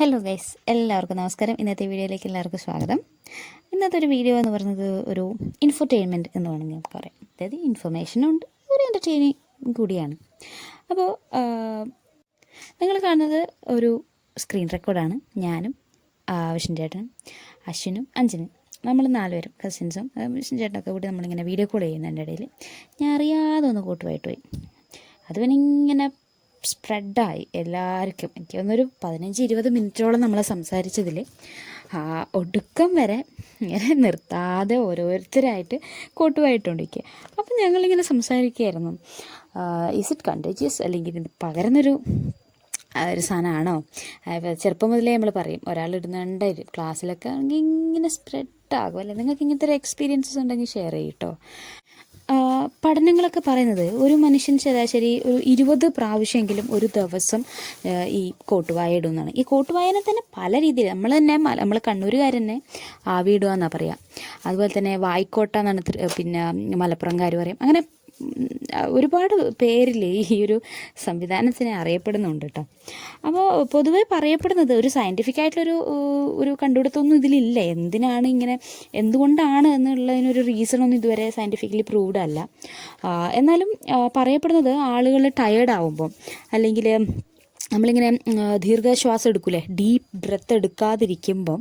Hello guys എല്ലാവർക്കും നമസ്കാരം. ഇന്നത്തെ വീഡിയോയിലേക്ക് എല്ലാവർക്കും സ്വാഗതം. ഇന്നത്തെ ഒരു വീഡിയോ എന്ന് പറയുന്നത് ഒരു ഇൻഫർടൈൻമെന്റ് എന്ന് വേണമെങ്കിൽ നമുക്ക് പറയാം. അതായത് ഇൻഫർമേഷനും ഉണ്ട് ഒരു എന്റർടൈനിങ് കൂടിയാണ്. അപ്പോൾ നിങ്ങൾ കാണുന്നത് ഒരു സ്ക്രീൻ റെക്കോർഡാണ് ഞാനും വിഷ്ണു ചേട്ടനും അശ്വിനും അഞ്ജനും. നമ്മൾ നാലുപേരും കസിൻസും വിഷ്ണു ചേട്ടനൊക്കെ കൂടി നമ്മളിങ്ങനെ വീഡിയോ കോൾ ചെയ്യുന്നതിന്റെ ഇടയിൽ ഞാൻ അറിയാതെ ഒന്ന് കൂട്ടുമായിട്ട് പോയി. അത് പിന്നെ ഇങ്ങനെ സ്പ്രെഡായി എല്ലാവർക്കും. എനിക്ക് തോന്നുന്നൊരു പതിനഞ്ച് ഇരുപത് മിനിറ്റോളം നമ്മൾ സംസാരിച്ചതിൽ ഒടുക്കം വരെ ഇങ്ങനെ നിർത്താതെ ഓരോരുത്തരായിട്ട് കൂട്ടുമായിട്ടുണ്ടിരിക്കുക. അപ്പം ഞങ്ങളിങ്ങനെ സംസാരിക്കുകയായിരുന്നു. ഇസ് ഇറ്റ് കണ്ടേജിയസ് അല്ലെങ്കിൽ ഇത് പകരുന്നൊരു ഒരു സാധനമാണോ? ചെറുപ്പം മുതലേ നമ്മൾ പറയും ഒരാൾ ഇടുന്നുണ്ട് ക്ലാസ്സിലൊക്കെ ആണെങ്കിൽ ഇങ്ങനെ സ്പ്രെഡ് ആകും. നിങ്ങൾക്ക് ഇങ്ങനത്തെ ഒരു എക്സ്പീരിയൻസസ് ഉണ്ടെങ്കിൽ ഷെയർ ചെയ്യട്ടോ പഠനങ്ങളൊക്കെ പറയുന്നത് ഒരു മനുഷ്യൻ ശരാശരി ഒരു ഇരുപത് പ്രാവശ്യമെങ്കിലും ഒരു ദിവസം ഈ കോട്ടുവായ ഇടുന്നതാണ്. ഈ കോട്ടുവായനെ തന്നെ പല രീതിയിൽ നമ്മൾ തന്നെ നമ്മൾ കണ്ണൂരുകാർ തന്നെ ആവിയിടുക എന്നാണ് പറയുക അതുപോലെ തന്നെ വായിക്കോട്ട എന്നാണ് പിന്നെ മലപ്പുറംകാർ പറയും. അങ്ങനെ ഒരുപാട് പേരിൽ ഈ ഒരു സംവിധാനത്തിനെ അറിയപ്പെടുന്നുണ്ട് കേട്ടോ അപ്പോൾ പൊതുവേ പറയപ്പെടുന്നത് ഒരു സയന്റിഫിക് ആയിട്ടുള്ളൊരു ഒരു കണ്ടുപിടുത്തമൊന്നും ഇതിലില്ല. എന്തിനാണ് ഇങ്ങനെ എന്തുകൊണ്ടാണ് എന്നുള്ളതിനൊരു റീസണൊന്നും ഇതുവരെ സയന്റിഫിക്കലി പ്രൂവ്ഡ് അല്ല. എന്നാലും പറയപ്പെടുന്നത് ആളുകൾ ടയേർഡ് ആവുമ്പം അല്ലെങ്കിൽ നമ്മളിങ്ങനെ ദീർഘശ്വാസം എടുക്കൂലേ? ഡീപ്പ് ബ്രെത്ത് എടുക്കാതിരിക്കുമ്പം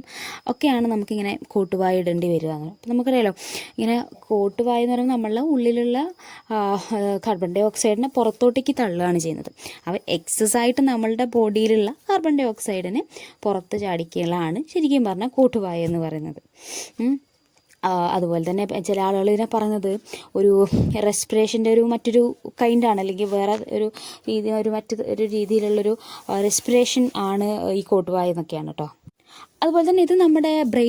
ഒക്കെയാണ് നമുക്കിങ്ങനെ കോട്ടുവായ ഇടേണ്ടി വരിക. അപ്പം നമുക്കറിയാലോ ഇങ്ങനെ കോട്ടുവായ എന്ന് പറയുമ്പോൾ നമ്മളുടെ ഉള്ളിലുള്ള കാർബൺ ഡൈ ഓക്സൈഡിനെ പുറത്തോട്ടേക്ക് തള്ളുകയാണ് ചെയ്യുന്നത്. അപ്പോൾ എക്സസ് ആയിട്ട് നമ്മളുടെ ബോഡിയിലുള്ള കാർബൺ ഡൈ ഓക്സൈഡിനെ പുറത്ത് ചാടിക്കുകയാണ് ശരിക്കും പറഞ്ഞാൽ കോട്ടുവായ എന്ന് പറയുന്നത്. അതുപോലെ തന്നെ ചില ആളുകൾ ഇതിനെ പറഞ്ഞത് ഒരു റെസ്പിറേഷന്റെ ഒരു മറ്റൊരു കൈൻഡാണ് അല്ലെങ്കിൽ വേറെ ഒരു രീതി ഒരു മറ്റു ഒരു രീതിയിലുള്ളൊരു റെസ്പിറേഷൻ ആണ് ഈ കോട്ടുവായ എന്നൊക്കെയാണ് കേട്ടോ അതുപോലെ തന്നെ ഇത് നമ്മുടെ ബ്രെയിൻ